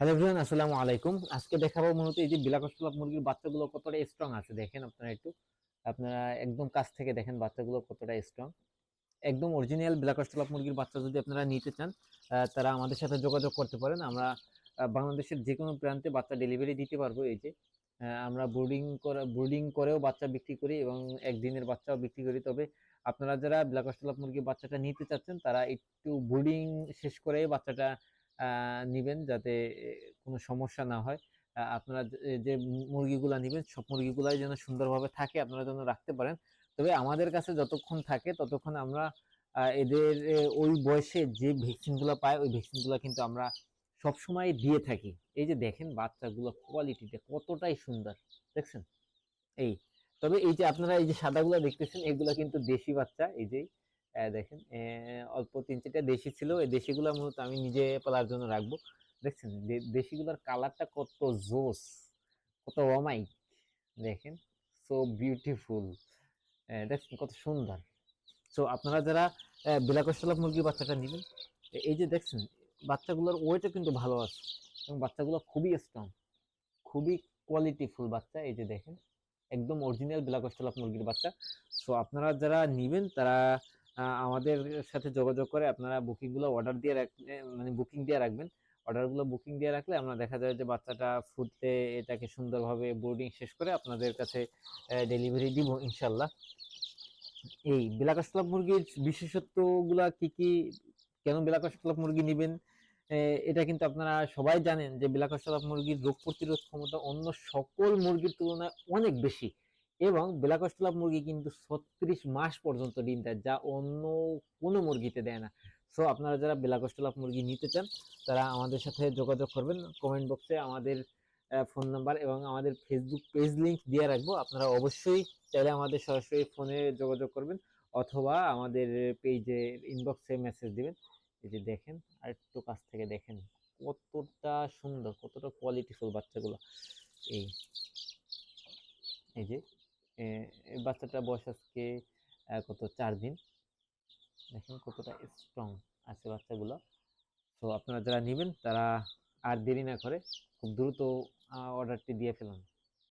Hello everyone আসসালামু আলাইকুম। আজকে দেখাবো মূলত এই যে বিলাকষ্টলাপ মুরগির বাচ্চাগুলো কতটা স্ট্রং আছে। দেখেন আপনারা একটু। আপনারা একদম কাছ থেকে দেখেন বাচ্চাগুলো কতটা স্ট্রং একদম অরিজিনাল বিলাকষ্টলাপ মুরগির বাচ্চা যদি আপনারা নিতে চান তারা আমাদের সাথে যোগাযোগ করতে পারেন। আমরা বাংলাদেশের যে কোনো প্রান্তে বাচ্চা ডেলিভারি দিতে পারব এই যে। আমরা ব্রুডিং করে ব্রুডিং করেও বাচ্চা বিক্রি করি এবং একদিনের বাচ্চাও বিক্রি করি। তবে আপনারা যারা বিলাকষ্টলাপ মুরগির বাচ্চাটা নিতে চাচ্ছেন, তারা একটু ব্রুডিং শেষ করে বাচ্চাটা নিবেন যাতে কোনো সমস্যা না হয়। আপনারা যে- মুরগিগুলা নিবেন, সব মুরগিগুলাই যেন সুন্দরভাবে থাকে, আপনারা যেন রাখতে পারেন। তবে আমাদের কাছে যতক্ষণ থাকে, ততক্ষণ আমরা এদের ওই বয়সে যে ভ্যাকসিনগুলো পায়, ওই ভ্যাকসিনগুলো কিন্তু আমরা সবসময় দিয়ে থাকি। এই যে দেখেন বাচ্চাগুলো কোয়ালিটিটা কতটাই সুন্দর, দেখছেন? এই, তবে এই যে আপনারা এই যে সাদাগুলো দেখতেছেন, এগুলো কিন্তু দেশি বাচ্চা, এই যে দেখেন অল্প তিন চারটা দেশি ছিল। এই দেশিগুলো মূলত আমি নিজে পালার জন্য রাখব। দেখছেন দেশিগুলোর কালারটা কত জোস, কত অমাইক দেখেন সো বিউটিফুল দেখছেন, কত সুন্দর। সো আপনারা যারা বিলাকষ্টলাপ মুরগির বাচ্চাটা নেবেন এই যে দেখছেন, বাচ্চাগুলোর ওয়েটও কিন্তু ভালো আছে এবং বাচ্চাগুলো খুবই স্ট্রং খুবই কোয়ালিটিফুল বাচ্চা। এই যে দেখেন, একদম অরিজিনাল বিলাকষ্টলাপ মুরগির বাচ্চা। সো আপনারা যারা নেবেন, তারা আমাদের সাথে যোগাযোগ করে আপনারা বুকিংগুলো অর্ডার দিয়ে রাখ এ, মানে বুকিং দিয়ে রাখবেন। অর্ডারগুলো বুকিং দিয়ে রাখলে আমরা দেখা যায় যে বাচ্চাটা ফুটতে এটাকে সুন্দরভাবে বোর্ডিং শেষ করে আপনাদের কাছে ডেলিভারি দিব ইনশাল্লাহ। এই বিলাকাষ্টলাপ মুরগির বিশেষত্বগুলা কি কি কেন বিলাকাষ্টলাপ মুরগি নেবেন? এটা কিন্তু আপনারা সবাই জানেন যে বিলাকাষ্টলাপ মুরগির রোগ প্রতিরোধ ক্ষমতা অন্য সকল মুরগির তুলনায় অনেক বেশি। এবং বিলাকাষ্টলাপ মুরগি কিন্তু ছত্রিশ মাস পর্যন্ত ডিম দেয়, যা অন্য কোনো মুরগিতে দেয় না। সো আপনারা যারা বিলাকাষ্টলাপ মুরগি নিতে চান, তারা আমাদের সাথে যোগাযোগ করবেন। কমেন্ট বক্সে আমাদের ফোন নাম্বার এবং আমাদের ফেসবুক পেজ লিঙ্ক দিয়ে রাখব। আপনারা অবশ্যই চাইলে আমাদের সরাসরি ফোনে যোগাযোগ করবেন অথবা আমাদের পেজে ইনবক্সে মেসেজ দিবেন। এই যে দেখেন আর একটু কাছ থেকে দেখেন কতটা সুন্দর, কতটা কোয়ালিটিফুল বাচ্চাগুলো। এই এই যে বাচ্চাটার বয়স আজকে কত? চার দিন। দেখেন কতটা স্ট্রং আছে বাচ্চাগুলো। তো আপনারা যারা নেবেন, তারা আর দেরি না করে খুব দ্রুত অর্ডারটি দিয়ে ফেলুন।